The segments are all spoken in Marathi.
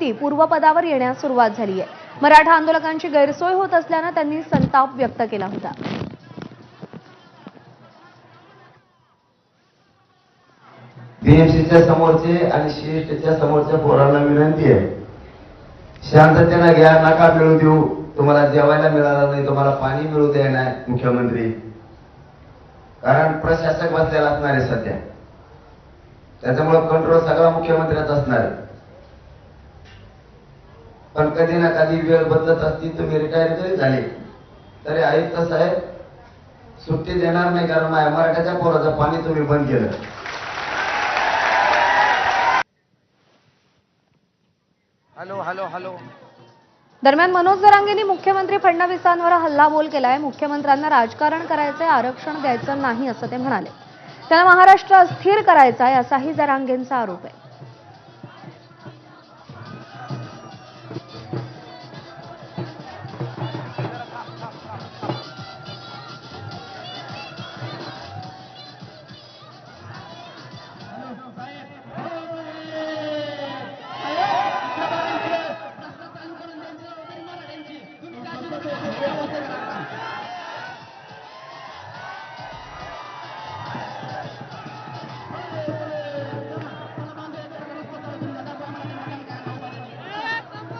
परिस्थिती पूर्वपदावर येण्यास सुरुवात झाली आहे. मराठा आंदोलकांची गैरसोय होत असल्यानं त्यांनी संताप व्यक्त केला होता. बीएमसीच्या समोरचे आणि सीएसटीच्या समोरच्या पोरांना विनंती आहे. शांततेनं घ्या नका मिळू देऊ. तुम्हाला जेवायला मिळालं नाही तुम्हाला पाणी मिळू द्या नाही मुख्यमंत्री. कारण प्रशासक बसलेला असणार आहे सध्या. त्याच्यामुळे कंट्रोल सगळा मुख्यमंत्र्याचा असणार आहे. पण कधी ना कधी वेळ बदलत असती तुम्ही रिटायर जरी झाले. तरी आयुक्त साहेब सुट्टी देणार नाही कारण माझ्या मराठ्याच्या पोराचं पाणी तुम्ही बंद केलं. Hello hello hello. दरम्यान मनोज जरांगेंनी मुख्यमंत्री फडणवीसांवर हल्लाबोल केलाय. मुख्यमंत्र्यांना राजकारण करायचंय आरक्षण द्यायचं नाही असं ते म्हणाले. त्यांना महाराष्ट्र अस्थिर करायचा आहे असाही जरांगेंचा आरोप आहे.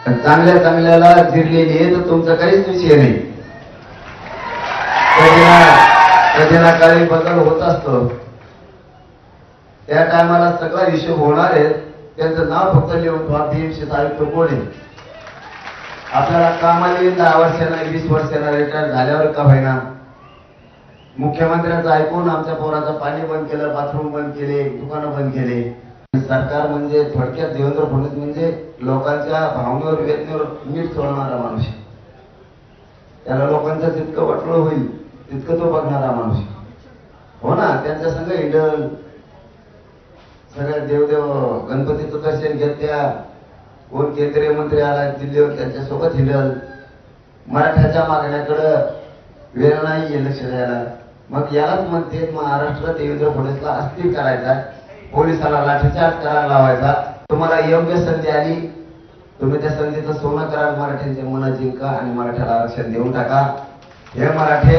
चांगल्या चांगल्याला जिरलेली आहे तर तुमचा काहीच विषय नाही. कधी ना कधी ना काही बदल होत असतो. त्या टायमाला सगळा हिशोब होणार आहे. त्यांचं नाव फक्त लिहून ठेवा आयुक्त कोण आहे आपल्याला कामाला दहा वर्षांना वीस वर्षांना रिटायर झाल्यावर का होईना. मुख्यमंत्र्यांचं ऐकून आमच्या पोराचं पाणी बंद केलं बाथरूम बंद केले दुकानं बंद केले. सरकार म्हणजे थोडक्यात देवेंद्र फडणवीस म्हणजे लोकांच्या भावनेवर वेदनेवर मीठ सोडणारा माणूस त्याला लोकांचं जितकं वाटलं होईल तितकं तो बघणारा माणूस हो ना त्यांच्या संघ इडल सगळ्या देवदेव गणपतीचं दर्शन घेतल्या कोण केंद्रीय मंत्री आला दिल्लीवर त्यांच्यासोबत हिडल. मराठ्याच्या मागण्याकडं वेळ नाही लक्ष द्यायला. मग यालाच म्हणते महाराष्ट्र देवेंद्र फडणवीसला अस्थिर करायचा पोलिसाला लाठीचार्ज करायला लावायचा. तुम्हाला योग्य संधी आली तुम्ही त्या संधीचं सोनं करा मराठ्यांचे मन जिंका आणि मराठ्याला आरक्षण देऊन टाका. हे मराठे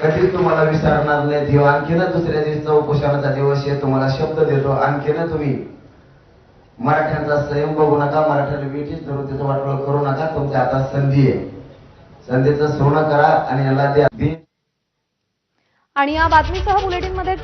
कधीच तुम्हाला विसरणार नाही देव आणखीन दुसऱ्या दिवशी उपोषणाचा दिवस आहे तुम्हाला शब्द देतो. आणखीन तुम्ही मराठ्यांचा संयम बघू नका मराठ्याला वेठीच धरून त्याचं वाटोळ करू नका. तुमच्या आता संधी आहे. संधीचं सोनं करा आणि याला द्या. आणि या बातमीसह बुलेटिनमध्ये